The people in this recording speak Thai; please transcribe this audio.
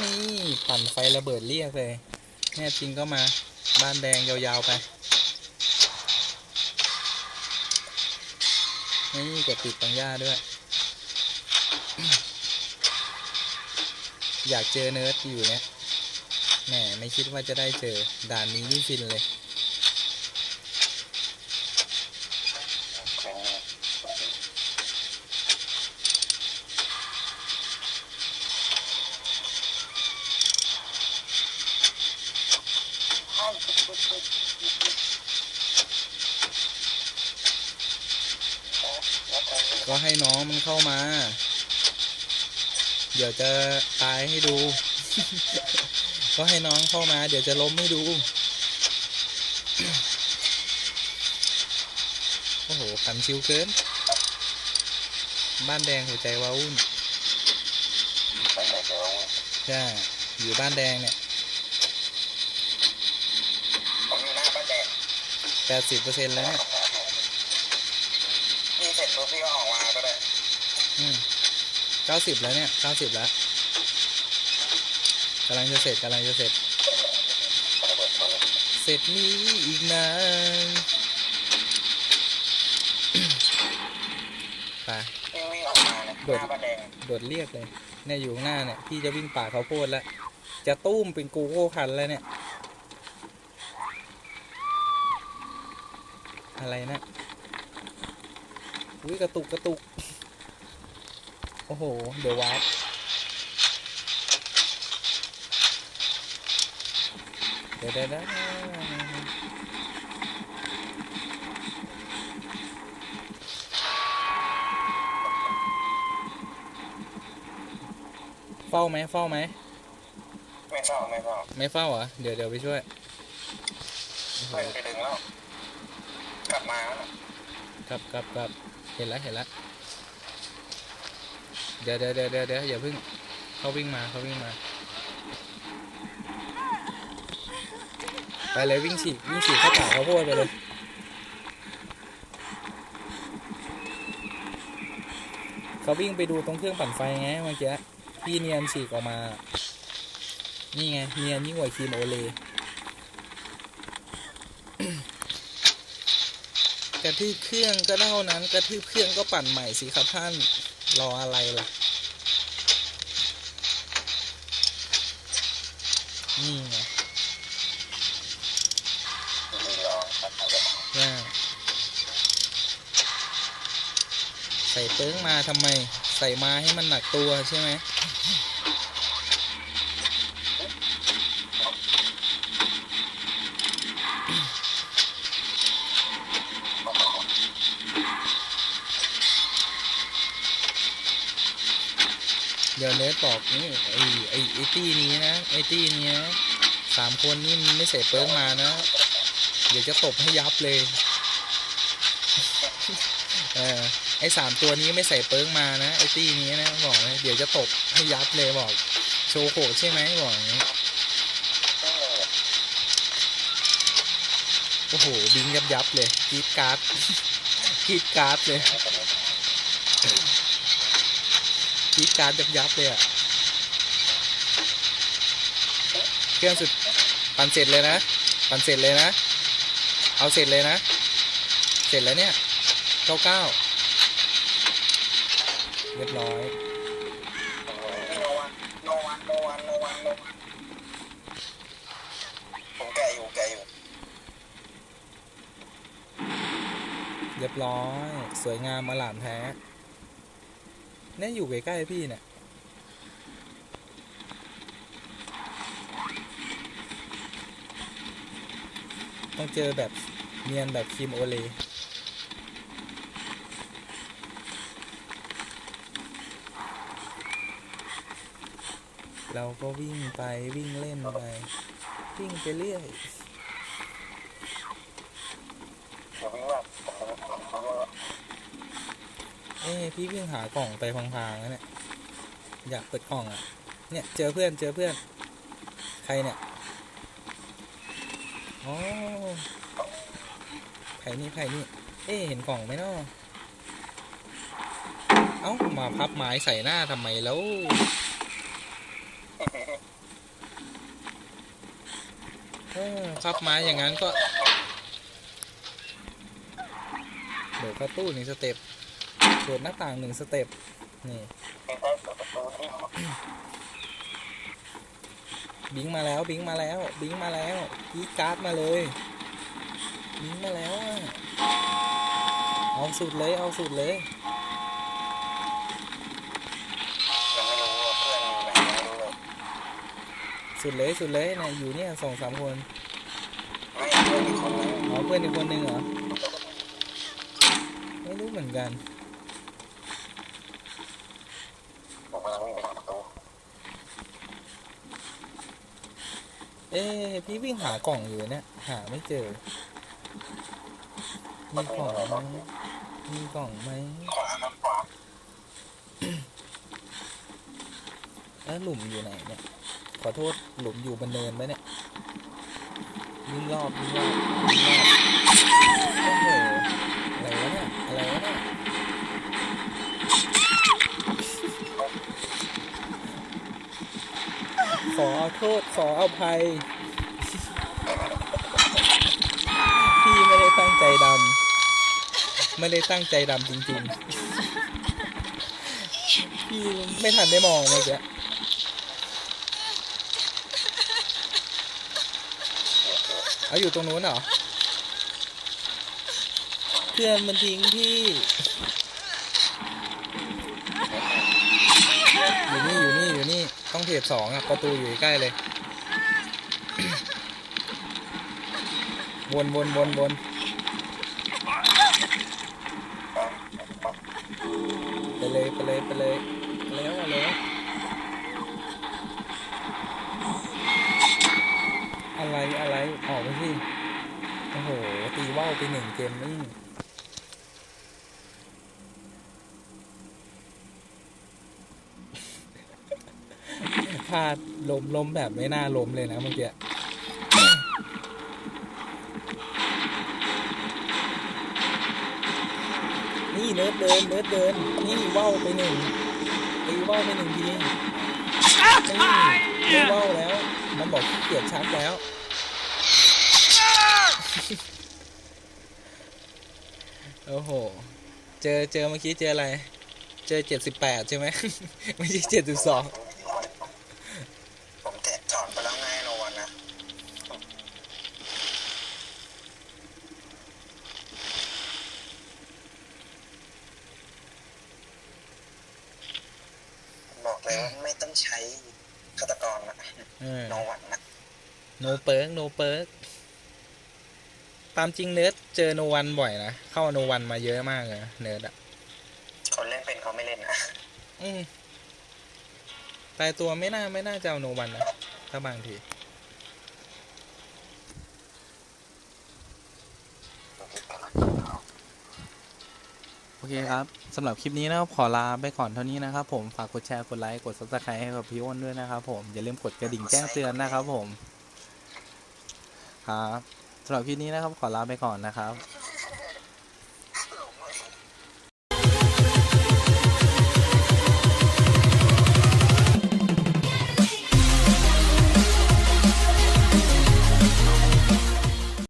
นี่ปั่นไฟระเบิดเรียกเลยแน่จริงก็มาบ้านแดงยาวๆไป นี่กดติดตังหญ้าด้วย อยากเจอเนิร์ดอยู่เนี่ยแหมไม่คิดว่าจะได้เจอ ด่านนี้นี่ฟินเลย ก็ให้น้องมันเข้ามา เดี๋ยวจะตายให้ดู ก็ให้น้องเข้ามา เดี๋ยวจะล้มให้ดู โอ้โหขันชิวเกิน บ้านแดงหัวใจว้าวุ่นใช่ อยู่บ้านแดงเนี่ย ผมอยู่หน้าบ้านแดง แป ดสิบเปอร์เซ็นต์แล้วเนี่ยพี่เสร็จปุ๊บพี่ก็ออกมาก็ได้อืมเก้าสิบแล้วเนี่ยเก้าสิบแล้วกำลังจะเสร็จกำลังจะเสร็จ เสร็จนี้อีกนานไปวิ่งวิ่งออกมาเนี่ยหน้าบ้านแดงโดดเรียกเลยเนี่ยอยู่ข้างหน้าเนี่ยพี่จะวิ่งป่าเขาวโพดแล้ว จะตุ้มเป็นกูโก้คันแล้วเนี่ย อะไรนะอุ้ยกระตุกกระตุก โอ้โห เดี๋ยววาร์ปเดี๋ยวเดี๋ยวเดี๋ยวเฝ้าไหมเฝ้าไหมไม่เฝ้าไม่เฝ้าไม่เฝ้าเหรอเดี๋ยวเดี๋ยวไปช่วยโอ้โหเพื่อนไปดึงแล้ว กลับมาแล้วกลับกลับกลับเห็นแล้วเห็นแล้วเดี๋ยวเดี๋ยวเดี๋ยวเดี๋ยวเดี๋ยวอย่าเพิ่งเขาวิ่งมาเขาวิ่งมา ไปเลยวิ่งฉีกวิ่งฉีกเข้าป่าเขาวโพดไปเลยเขาวิ่งไปดูตรงเครื่องปั่นไฟไงเมื่อกี้พี่เนียนฉีกออกมา นี่ไงเนียนยิ่งกว่าครีมโอเล กระทืบเครื่องก็เท่านั้น กระทืบเครื่องก็ปั่นใหม่สิครับท่านรออะไรล่ะ นี่ไงมีรอครับว่าใส่เติ้งมาทำไม ใส่มาให้มันหนักตัวใช่ไหม ดี๋ยวเนสบอกนี่ไอไอไอตี้นี้นะไอตี้นี้นะสามคนนี่มันไม่ใส่เปิ้งมานะ เดี๋ยวจะตบให้ยับเลย เออไอสามตัวนี้ไม่ใส่เปิ้งมานะไอตี้นี้นะบอกเลยเดี๋ยวจะตบให้ยับเลยบอก โชว์โหใช่ไหมบอกอย่างนี้โอ้โหบิงยับยับเลยกรีดการ์ดกรีดการ์ดเลย กรีการยับยับเลยอะเครื่องสุดปั่นเสร็จเลยนะ ปั่นเสร็จเลยนะ เอาเสร็จเลยนะ เสร็จแล้วเนี่ยเก้าเก้าเรียบร้อยโนวันโนวันโนวันโนวันโนวันผมแกะอยู่แกะอยู่เรียบร้อย สวยงามอลามแท้ เนี่ยอยู่ใกล้ๆพี่เนี่ยต้องเจอแบบเนียนแบบครีมโอเลเราก็วิ่งไปวิ่งเล่นไป วิ่งไปเรื่อย เดี๋ยววิ่งว่าผมผมผมว่า เอ้พี่วิ่งหากล่องไปพังๆแล้วเนี่ย อยากเปิดกล่องอะ เนี่ยเจอเพื่อนเจอเพื่อน ใครเนี่ยอ๋อไผ่นี่ไผ่นี่ เอ๊ะเห็นกล่องไหมเนาะเอ้ามาพับไม้ใส่หน้าทำไมแล้วเออพับไม้อย่างนั้นก็โดดเข้าตู้หนึ่งสเต็ป โดดหน้าต่างหนึ่งสเต็ปนี่บิงมาแล้วบิงมาแล้วบิงมาแล้วกีการ์ดมาเลยบิงมาแล้วเอาสุดเลยเอาสุดเลยสุดเลยสุดเลยนะอยู่เนี่ยสองสามคนไม่เพื่อนอีกคนนึงอ๋อเพื่อนอีกคนหนึ่งเหรอไม่รู้เหมือนกัน ผมกำลังวิ่งไปทางประตู เอ๊พี่วิ่งหากล่องอยู่เนี่ย หาไม่เจอ มีกล่องไหมมีกล่องไหมขวาครับแล้วหลุมอยู่ไหนเนี่ย ขอโทษหลุมอยู่บนเนินไหมเนี่ยวิ่งรอบวิ่งรอบวิ่งรอบโอ้โหอะไรวะเนี่ยอะไรวะเนี่ย ขอโทษขออภัย พี่ไม่ได้ตั้งใจดำไม่ได้ตั้งใจดำจริงๆ พี่ไม่ทันได้มองเมื่อกี้เอาอยู่ตรงนู้นเหรอเพื่อนมันทิ้งพี่ อยู่นี่อยู่นี่อยู่นี่ ต้องเทรดสองอะประตูอยู่ใกล้เลย วนวนวนวนไปเลยไปเลยไปเลยแล้วมาแล้วอะไรอะไรออกไปสิโอ้โห ตีว่าวไปหนึ่งเกมนี่ ลาดล้มล้มแบบไม่น่าล้มเลยนะเมื่อกี้นี่เนิร์ดเดินเนิร์ดเดิน นี่ว่าวไปหนึ่งตีว่าวไปหนึ่งทีนี่ว่าวแล้ว มันบอกเกียจชักแล้วโอ้โห เจอเจอเมื่อกี้เจออะไร เจอเจ็ดสิบแปดใช่ไหมไม่ใช่เจ็ดสิบสอง ผมแตะถอนไปแล้วไงโนวันนะบอกเลยว่า ไม่ต้องใช้ฆาตกรนะเออโนวันนะโนเปิร์กโนเปิร์กตามจริงเนิร์ดเจอโนวันบ่อยนะเข้าโนวันมาเยอะมากเลยนะเนิร์ดอะคนเล่นเป็นเขาไม่เล่นนะอืมตายตัวไม่น่าไม่น่าจะเอาโนวันนะถ้าบางที โอเคครับสำหรับคลิปนี้นะครับขอลาไปก่อนเท่านี้นะครับผมฝากกดแชร์กดไลค์กด subscribe ให้กับพี่อ้นด้วยนะครับผมอย่าลืมกดกระดิ่งแจ้งเตือนนะครับผมครับสำหรับคลิปนี้นะครับขอลาไปก่อนนะครับ